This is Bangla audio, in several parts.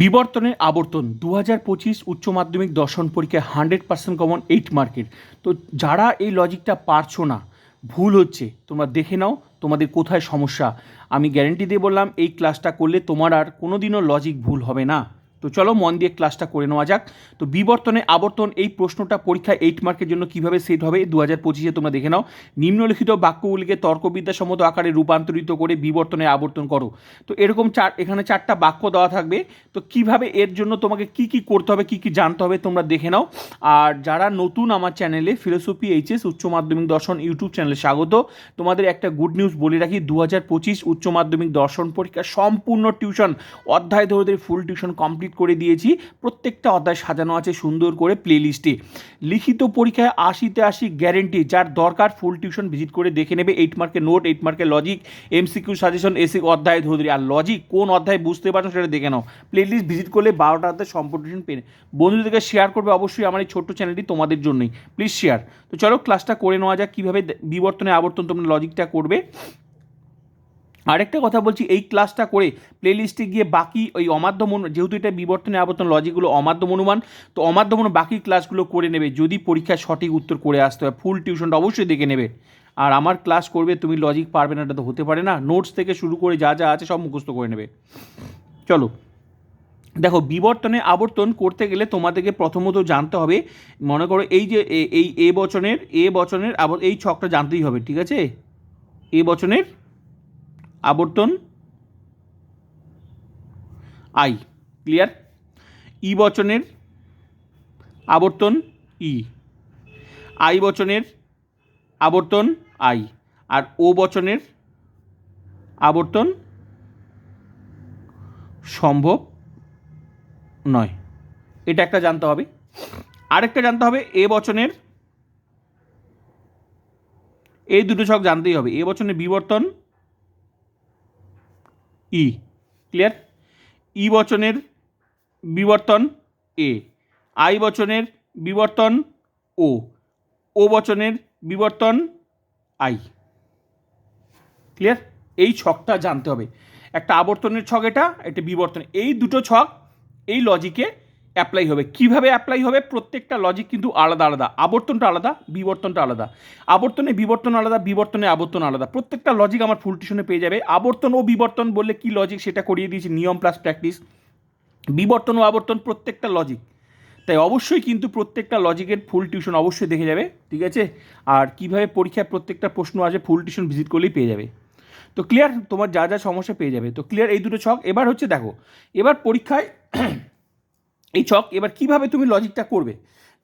বিবর্তনের আবর্তন দু হাজার পঁচিশ উচ্চ মাধ্যমিক দর্শন পরীক্ষায় হান্ড্রেড পার্সেন্ট কমন এইট মার্কের তো যারা এই লজিকটা পারছ না, ভুল হচ্ছে, তোমরা দেখে নাও, তোমাদের কোথায় সমস্যা। আমি গ্যারেন্টি দিয়ে বললাম, এই ক্লাসটা করলে তোমার আর কোনো দিনও লজিক ভুল হবে না। তো চলো মন দিয়ে ক্লাসটা করে নেওয়া যাক। তো বিবর্তনে আবর্তন এই প্রশ্নটা পরীক্ষা এইট মার্কের জন্য কীভাবে সেট হবে দু হাজার পঁচিশে তোমরা দেখে নাও। নিম্নলিখিত বাক্যগুলিকে তর্কবিদ্যাসম্মত আকারে রূপান্তরিত করে বিবর্তনে আবর্তন করো। তো এরকম চার, এখানে চারটা বাক্য দেওয়া থাকবে। তো কীভাবে এর জন্য তোমাকে কি কি করতে হবে, কি কি জানতে হবে তোমরা দেখে নাও। আর যারা নতুন আমার চ্যানেলে ফিলোসফি এইচএস উচ্চ মাধ্যমিক দর্শন ইউটিউব চ্যানেলে স্বাগত। তোমাদের একটা গুড নিউজ বলে রাখি দু হাজার পঁচিশ উচ্চ মাধ্যমিক দর্শন পরীক্ষা সম্পূর্ণ টিউশন অধ্যায় ধরে ধরে ফুল টিউশন কমপ্লিট করে দিয়েছি। প্রত্যেকটা অধ্যায় সাজানো আছে সুন্দর করে প্লে লিস্টে লিখিত পরীক্ষায় আশিতে আশি গ্যারেন্টি যার দরকার ফুল টিউশন ভিজিট করে দেখে নেবে। এইট মার্কের নোট এইট মার্কের লজিক এমসিকিউ সাজেশন এসি অধ্যায় ধরে আর লজিক কোন অধ্যায় বুঝতে পারছ সেটা দেখে নাও। প্লে লিস্ট ভিজিট করলে বারোটা অধ্যায় টিউশন পেয়ে বন্ধুদেরকে শেয়ার করবে অবশ্যই আমার এই ছোট্ট চ্যানেলটি তোমাদের জন্যই। প্লিজ শেয়ার তো চলো ক্লাসটা করে নেওয়া যাক। কীভাবে বিবর্তনে আবর্তন তোমরা লজিকটা করবে। আরেকটা কথা বলছি, এই ক্লাসটা করে প্লেলিস্টে গিয়ে বাকি ওই অমাধ্যম যেহেতু এটা বিবর্তনে আবর্তন লজিকগুলো অমাধ্যম অনুমান তো অমাধ্যম বাকি ক্লাসগুলো করে নেবে, যদি পরীক্ষায় সঠিক উত্তর করে আসতে হয় ফুল টিউশনটা অবশ্যই দেখে নেবে। আর আমার ক্লাস করবে, তুমি লজিক পারবে না, এটা তো হতে পারে না নোটস থেকে শুরু করে যা যা আছে সব মুখস্থ করে নেবে। চলো, দেখো, বিবর্তনে আবর্তন করতে গেলে তোমাদেরকে প্রথমত জানতে হবে, মনে করো এই যে এই এ বচনের এ বচনের আবার, এই ছকটা জানতেই হবে, ঠিক আছে? এ বচনের আবর্তন? I, clear? ই বচনের আবর্তন ই। আই বচনের আবর্তন আই। আর ও বচনের আবর্তন সম্ভব নয়। এটা একটা জানতে হবে। আরেকটা জানতে হবে, এ বচনের এই দুটো ছক জানতেই হবে। এ বচনের বিবর্তন ই ক্লিয়ার ই বচনের বিবর্তন এ, আই বচনের বিবর্তন ও ও বচনের বিবর্তন আই। ক্লিয়ার এই ছকটা জানতে হবে। একটা আবর্তনের ছক এটা, একটা বিবর্তন। এই দুটো ছক এই লজিকে অ্যাপ্লাই হবে। কীভাবে অ্যাপ্লাই হবে? প্রত্যেকটা লজিক কিন্তু আলাদা আলাদা। আবর্তনটা আলাদা, বিবর্তনটা আলাদা। আবর্তনে বিবর্তন আলাদা, বিবর্তনে আবর্তন আলাদা। প্রত্যেকটা লজিক আমার ফুল টিউশনে পেয়ে যাবে। আবর্তন ও বিবর্তন বললে কি লজিক সেটা করিয়ে দিয়েছি, নিয়ম প্লাস প্র্যাকটিস বিবর্তন ও আবর্তন প্রত্যেকটা লজিক তাই অবশ্যই কিন্তু প্রত্যেকটা লজিকের ফুল টিউশন অবশ্যই দেখে যাবে, ঠিক আছে? আর কীভাবে পরীক্ষায় প্রত্যেকটা প্রশ্ন আছে ফুল টিউশন ভিজিট করলেই পেয়ে যাবে। তো ক্লিয়ার তোমার যা যা সমস্যা পেয়ে যাবে। তো ক্লিয়ার এই দুটো ছক। এবার হচ্ছে দেখো, এবার পরীক্ষায় এই ছক এবার কীভাবে তুমি লজিকটা করবে?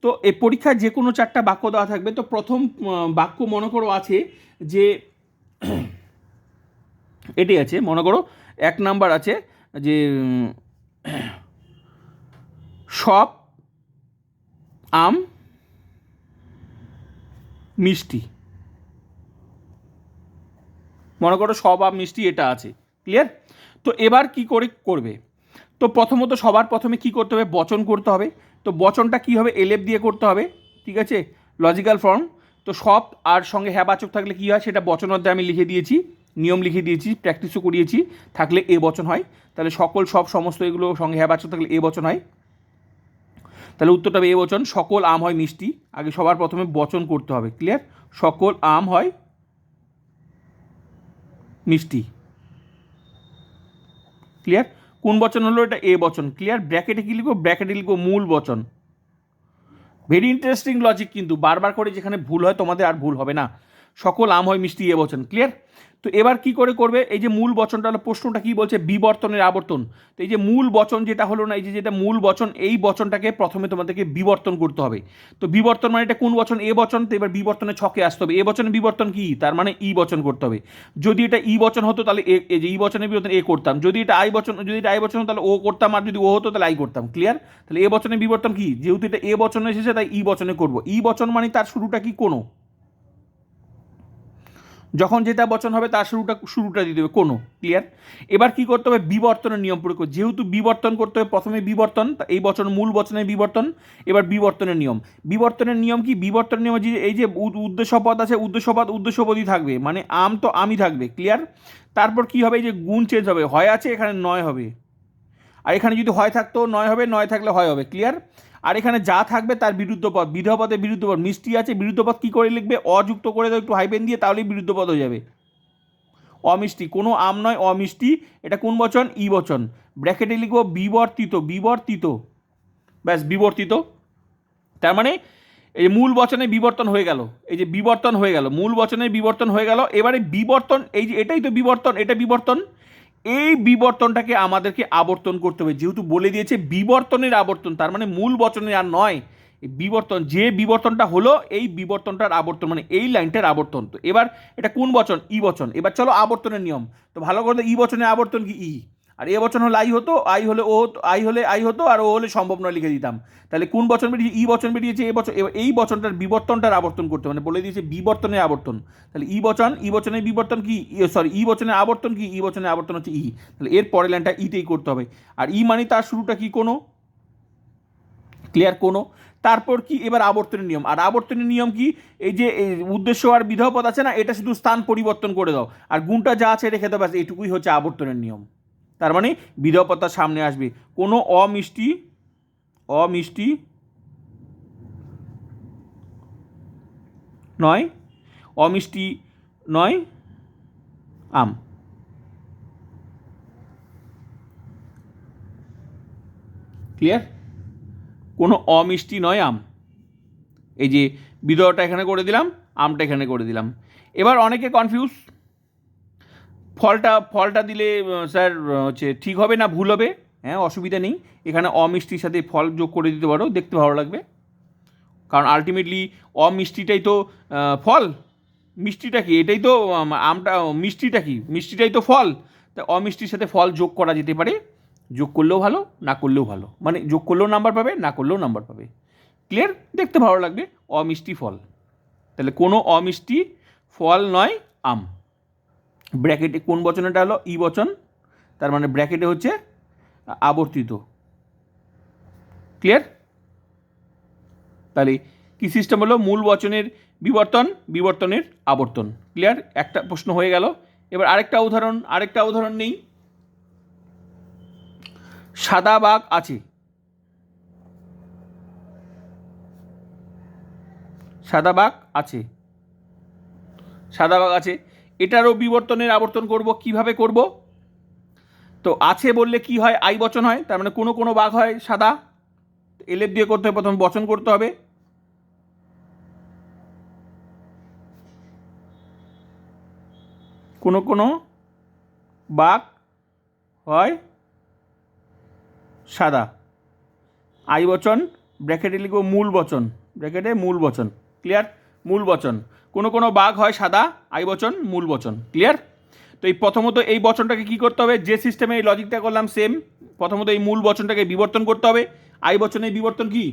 তো এই পরীক্ষায় যে কোনো চারটা বাক্য দেওয়া থাকবে। তো প্রথম বাক্য মনে করো আছে যে, এটি আছে, মনে করো এক নাম্বার আছে যে, সব আম মিষ্টি। মনে করো সব আম মিষ্টি এটা আছে। ক্লিয়ার তো এবার কি করে করবে? তো প্রথমত সবার প্রথমে কি করতে হবে? বচন করতে হবে। তো বচনটা কি হবে? এলেপ দিয়ে করতে হবে। ঠিক আছে? লজিক্যাল ফর্ম তো সব আর সঙ্গে হ্যাবাচক থাকলে কি হয়? সেটা বচন অধ্যায়ে আমি লিখে দিয়েছি। নিয়ম লিখে দিয়েছি প্র্যাকটিসও করিয়েছি। থাকলে এ বচন হয়। তাহলে সকল সব সমস্ত এগুলো সঙ্গে হ্যাবাচক থাকলে এ বচন হয়। তাহলে উত্তরটা হবে এ বচন। সকল আম হয় মিষ্টি। আগে সবার প্রথমে বচন করতে হবে। ক্লিয়ার সকল আম হয় মিষ্টি। ক্লিয়ার কোন বচন হলো এটা এ বচন ক্লিয়ার ব্র্যাকেটে কি লিখব? ব্র্যাকেটে লিখব মূল বচন। ভেরি ইন্টারেস্টিং লজিক কিন্তু, বারবার করে যেখানে ভুল হয় তোমাদের আর ভুল হবে না। সকল আম হয় মিষ্টি এ বচন ক্লিয়ার তো এবার কি করে করবে? এই যে মূল বচনটা হলো, প্রশ্নটা কি বলছে? বিবর্তনের আবর্তন। তো এই যে মূল বচন যেটা হলো না, এই যে যেটা মূল বচন, এই বচনটাকে প্রথমে তোমাদেরকে বিবর্তন করতে হবে। তো বিবর্তন মানে এটা কোন বচন? এ বচন, তো এবার বিবর্তনের ছকে আসতে হবে। এ বচনের বিবর্তন কি? তার মানে ই বচন করতে হবে। যদি এটা ই বচন হতো, তাহলে এ, এই যে ই বচনের বিবর্তন এ করতাম। যদি এটা আই বচন, যদি এটা আই বচন হতো, তাহলে ও করতাম, আর যদি ও হতো, তাহলে আই করতাম। ক্লিয়ার তাহলে এ বচনের বিবর্তন কি? যেহেতু এটা এ বচনে এসেছে, তাই ই বচনে করব। ই বচন মানে তার শুরুটা কি? কোনো? যখন যেটা বচন হবে তার শুরুটা শুরুটা দিয়ে দেবে। কোনো ক্লিয়ার এবার কি করতে হবে? বিবর্তনের নিয়ম প্রয়োগ যেহেতু বিবর্তন করতে হবে, প্রথমে বিবর্তন এই বচন মূল বচনের বিবর্তন, এবার বিবর্তনের নিয়ম। বিবর্তনের নিয়ম কি? বিবর্তনের নিয়ম যে এই যে উদ- উদ্দেশ্যপদ আছে, উদ্দেশ্যপদ, উদ্দেশ্যপদই থাকবে। মানে আম তো আমি থাকবে ক্লিয়ার তারপর কি হবে? এই যে গুণ চেঞ্জ হবে। হয় আছে, এখানে নয় হবে। আর এখানে যদি হয় থাকতো, নয় হবে, নয় থাকলে হয় হবে ক্লিয়ার আর এখানে যা থাকবে তার বিরুদ্ধ পদ বিধ পদে বিরুদ্ধ পদ, মিষ্টি আছে, বিরুদ্ধ পদ কী করে লিখবে? অযুক্ত করে দাও, একটু হাইপেন দিয়ে, তাহলেই বিরুদ্ধ পদ হয়ে যাবে। অমিষ্টি, কোনো আম নয়, অমিষ্টি, এটা কোন বচন? ই বচন। ব্র্যাকেটে লিখব বিবর্তিত বিবর্তিত। ব্যাস, বিবর্তিত। তার মানে এই মূল বচনে বিবর্তন হয়ে গেল, এই যে বিবর্তন হয়ে গেল, মূল বচনে বিবর্তন হয়ে গেল, এবারে বিবর্তন, এই যে এটাই তো বিবর্তন, এটা বিবর্তন। এই বিবর্তনটাকে আমাদেরকে আবর্তন করতে হবে। যেহেতু বলে দিয়েছে বিবর্তনের আবর্তন, তার মানে মূল বচনে আর নয়। বিবর্তন, যে বিবর্তনটা হলো, এই বিবর্তনটার আবর্তন মানে এই লাইনটার আবর্তন। তো এবার এটা কোন বচন? ই বচন। এবার চলো আবর্তনের নিয়ম। তো ভালো করে ই বচনের আবর্তন কি? ই। আর এ বচন হলে আই হতো, আই হলে ও হতো, আই হলে আই হতো, আর ও হলে সম্ভব নয় লিখে দিতাম। তাহলে কোন বচন বেরিয়েছে? ই বচন বেরিয়েছে, এ এবার এই বচনটার বিবর্তনটার আবর্তন করতে। মানে বলে দিয়েছে বিবর্তনের আবর্তন। তাহলে ই বচন, ই বচনের বিবর্তন কি? সরি ই বচনের আবর্তন কি? ই বচনের আবর্তন হচ্ছে ই। তাহলে এর পরের লাইনটা ইতেই করতে হবে। আর ই মানে তার শুরুটা কি? কোনো? ক্লিয়ার, কোনো। তারপর কি? এবার আবর্তনের নিয়ম। আর আবর্তনের নিয়ম কি? এই যে উদ্দেশ্য আর বিধেয় আছে না, এটা শুধু স্থান পরিবর্তন করে দাও। আর গুণটা যা আছে রেখে দাও, ব্যাস, এইটুকুই হচ্ছে আবর্তনের নিয়ম। তার মানে তার সামনে আসবে। কোনো অমিষ্টি অমিষ্টি নয় অমিষ্টি নয়, আম। ক্লিয়ার কোনো অমিষ্টি নয় আম। এই যে বিদয়টা এখানে করে দিলাম, আমটা এখানে করে দিলাম। এবার অনেকে কনফিউজ ফলটা ফলটা দিলে স্যার হচ্ছে ঠিক হবে না, ভুল হবে? হ্যাঁ অসুবিধা নেই। এখানে অমিষ্টির সাথে ফল যোগ করে দিতে পারো, দেখতে ভালো লাগবে। কারণ আলটিমেটলি অমিষ্টিটাই তো ফল। মিষ্টিটা কি? এটাই তো আমটা, মিষ্টিটা কি? মিষ্টিটাই তো ফল। তা অমিষ্টির সাথে ফল যোগ করা যেতে পারে। যোগ করলেও ভালো, না করলেও ভালো। মানে যোগ করলেও নাম্বার পাবে, না করলেও নাম্বার পাবে। ক্লিয়ার দেখতে ভালো লাগবে। অমিষ্টি ফল। তাহলে কোনো অমিষ্টি ফল নয়, আম। ব্র্যাকেটে কোন বচনটা হলো ই বচন। তার মানে ব্র্যাকেটে হচ্ছে আবর্তিত। ক্লিয়ার তাহলে কি সিস্টেম হলো? মূল বচনের বিবর্তন, বিবর্তনের আবর্তন। ক্লিয়ার একটা প্রশ্ন হয়ে গেল। এবার আরেকটা উদাহরণ আরেকটা উদাহরণ নেই। সাদা বাঘ আছে। সাদা বাঘ আছে। সাদা বাঘ আছে। এটারও বিবর্তনের আবর্তন করব, কীভাবে করব? তো আছে বললে কি হয়? আই বচন হয়, তার মানে কোনো কোনো বাঘ হয় সাদা। এলেপ দিয়ে করতে হবে, প্রথম বচন করতে হবে। কোনো কোনো বাঘ হয় সাদা। আই বচন, ব্র্যাকেটে লিখব মূল বচন। ব্র্যাকেটে মূল বচন, ক্লিয়ার? মূল বচন। কোনো কোনো বাঘ হয় সাদা, আই বচন, মূল বচন। ক্লিয়ার তো এই প্রথমত এই বচনটাকে কি করতে হবে? যে সিস্টেমে এই লজিকটা করলাম সেম প্রথমত এই মূল বচনটাকে বিবর্তন করতে হবে। আই বচনের বিবর্তন কি?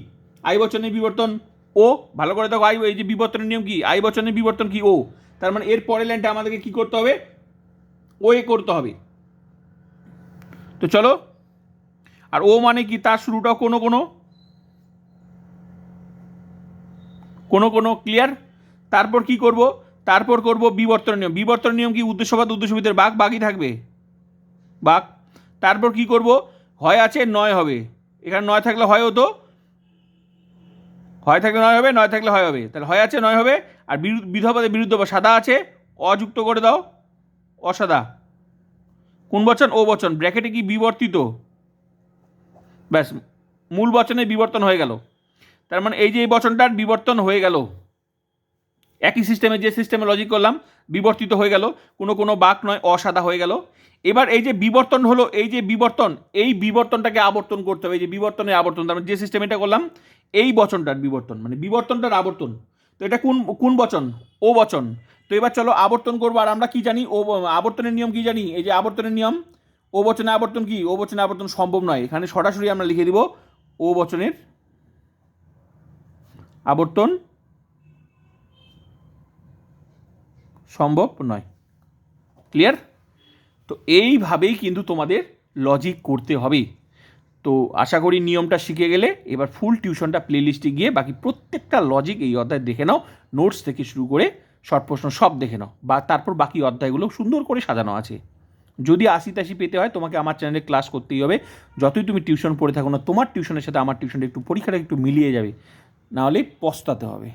আই বচনের বিবর্তন ও ভালো করে দেখো, আই, এই যে বিবর্তনের নিয়ম কি? আই বচনের বিবর্তন কি ও তার মানে এর পরের লাইনটা আমাদেরকে কি করতে হবে? ও এ করতে হবে। তো চলো, আর ও মানে কি? তার শুরুটা কোনো কোনো। কোনো কোনো ক্লিয়ার তারপর কি করব? তারপর করব বিবর্তন নিয়ম। বিবর্তন নিয়ম কি উদ্দেশ্যবাদ, উদ্দেশ্যবিদের বাঘ বাঘই থাকবে? বাঘ তারপর কি করব? হয় আছে, নয় হবে। এখানে নয় থাকলে হয় হতো। হয় থাকলে নয় হবে, নয় থাকলে হয় হবে। তাহলে হয় আছে, নয় হবে। আর বিধবাদের বিরুদ্ধ বা সাদা আছে, অযুক্ত করে দাও, অসাদা। কোন বচন? ও বচন। ব্র্যাকেটে কি বিবর্তিত? ব্যাস, মূল বচনে বিবর্তন হয়ে গেল। তার মানে এই যে এই বচনটার বিবর্তন হয়ে গেল। একই সিস্টেমে যে সিস্টেমে লজিক করলাম, বিবর্তিত হয়ে গেল, কোনো কোনো বাক নয়, অসাদা হয়ে গেল। এবার এই যে বিবর্তন হলো, এই যে বিবর্তন, এই বিবর্তনটাকে আবর্তন করতে হবে, এই যে বিবর্তনের আবর্তন, তার মানে যে সিস্টেম এটা করলাম, এই বচনটার বিবর্তন মানে বিবর্তনটার আবর্তন। তো এটা কোন কোন বচন? ও বচন। তো এবার চলো আবর্তন করব, আর আমরা কি জানি? ও আবর্তনের নিয়ম কি জানি? এই যে আবর্তনের নিয়ম, ও বচনে আবর্তন কি? ও বচনে আবর্তন সম্ভব নয়। এখানে সরাসরি আমরা লিখে দিব, ও বচনের আবর্তন। সম্ভব নয়। ক্লিয়ার তো এইভাবেই কিন্তু তোমাদের লজিক করতে হবে। তো আশা করি নিয়মটা শিখে গেলে এবার ফুল টিউশনটা প্লেলিস্টে গিয়ে বাকি প্রত্যেকটা লজিক এই অধ্যায় দেখে নাও নোটস থেকে শুরু করে শর্ট প্রশ্ন সব দেখে নাও, বা তারপর বাকি অধ্যায়গুলো সুন্দর করে সাজানো আছে। যদি আশি তাশি পেতে হয়, তোমাকে আমার চ্যানেলে ক্লাস করতেই হবে। যতই তুমি টিউশন পড়ে থাকো না, তোমার টিউশনের সাথে আমার টিউশনটা একটু পরীক্ষাটা একটু মিলিয়ে যাবে। নাহলে পস্তাতে হবে।